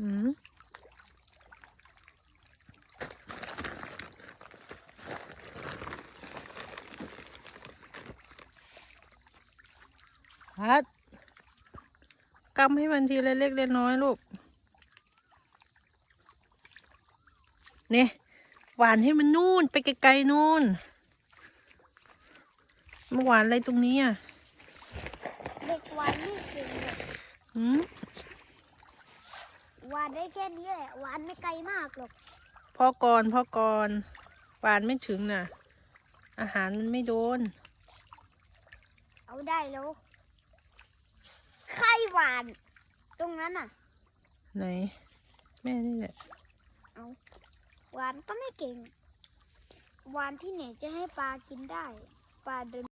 อืมฮัดกำให้มันทีละเล็กเล็กน้อยๆลูก เนี่ยหวานให้มันนู่นไปไกลๆนู่นมาหวานอะไรตรงนี้อะเด็กวานไม่เก่งเลยอืม วานได้แค่นี้แหละวานไม่ไกลมากหรอกพ่อก่อนพ่อก่อนหวานไม่ถึงน่ะ อาหารมันไม่โดน เอาได้แล้วใครหวาน ตรงนั้นน่ะ ไหน แม่นี่แหละวานก็ไม่เก่งวานที่ไหนจะให้ปลากินได้ ปลาเดิน